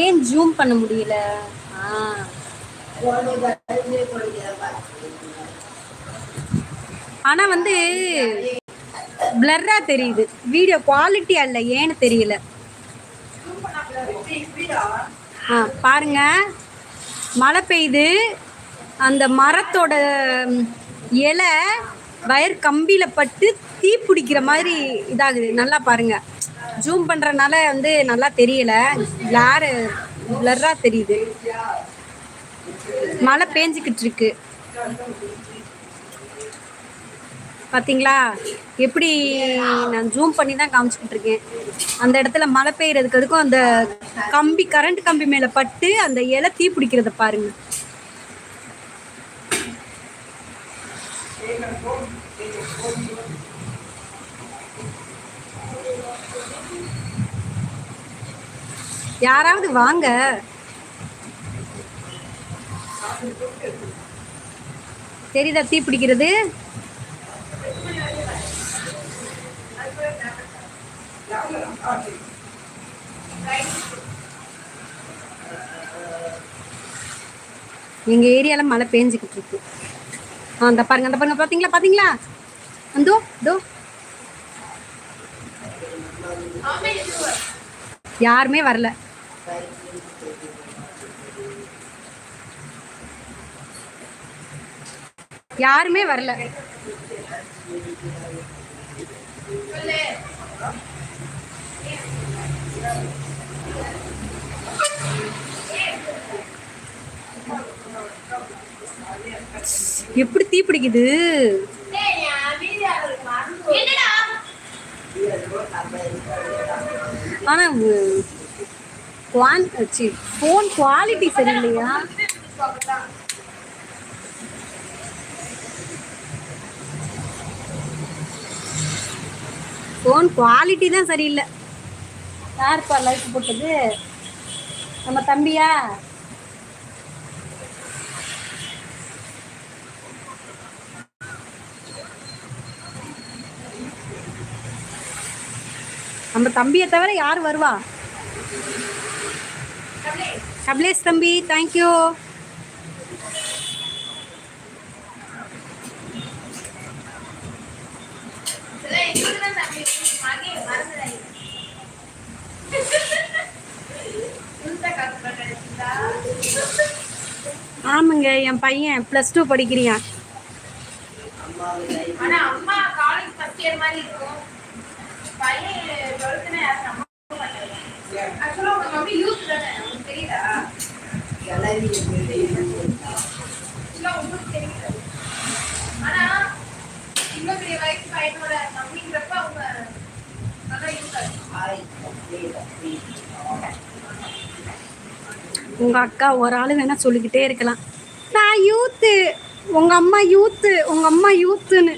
ஏன் ஜூம் பண்ண முடியல? ஆனா வந்து பிளர்ரா தெரியுது. வீடியோ குவாலிட்டி அல்ல ஏன்னு தெரியல. ஆ பாருங்க. மழை பெய்யுது அந்த மரத்தோட இலை வயர் கம்பியில பட்டு தீ பிடிக்கிற மாதிரி இதாகுது. நல்லா பாருங்க. ஜூம் பண்றதுனால வந்து நல்லா தெரியல. பிளாரு பிளர்ரா தெரியுது. மழை பேஞ்சுக்கிட்டு இருக்கு. பார்த்தீங்களா எப்படி நான் ஜூம் பண்ணி தான் காமிச்சுக்கிட்டு இருக்கேன். அந்த இடத்துல மழை பெய்யறதுக்கு அதுக்கும் அந்த கம்பி கரண்ட் கம்பி மேலே பட்டு அந்த இலை தீ பிடிக்கிறத பாருங்க. யாராவது வாங்க. தெரியுதா தீ பிடிக்கிறது? எங்க ஏரியால மழை பேஞ்சுக்கிட்டு இருக்கு. ஆ அந்த பாருங்க அந்த பாருங்க பாத்தீங்களா பாத்தீங்களா? அந்தோ தோ யாருமே வரல. யாருமே வரல. எப்படி தீ பிடிக்குது? ஆனா ஃபோன் குவாலிட்டி சரியில்லையா? ஃபோன் குவாலிட்டி தான் சரியில்லை. யாருப்பா லைட் போட்டது? நம்ம தம்பியா? நம்ம தம்பியை தவிர யார் வருவா? கபிலேஷ் தம்பி தேங்க்யூ ஆமாங்க என் பையன் ப்ளஸ் டூ படிக்கிறியா பையனோட அவங்க நல்லா இருக்காது உங்கள் அக்கா ஒரு ஆள் வேணால் சொல்லிக்கிட்டே இருக்கலாம். நான் யூத்து உங்கள் அம்மா யூத்து உங்கள் அம்மா யூத்துன்னு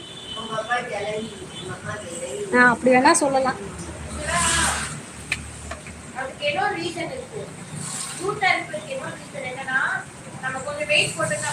ஆ அப்படி வேணால் சொல்லலாம். அதுக்கு ரீசன் இருக்கு? யூத்தா ரீசன் என்னன்னா நம்ம கொஞ்சம் வெயிட் போட்டோம்னா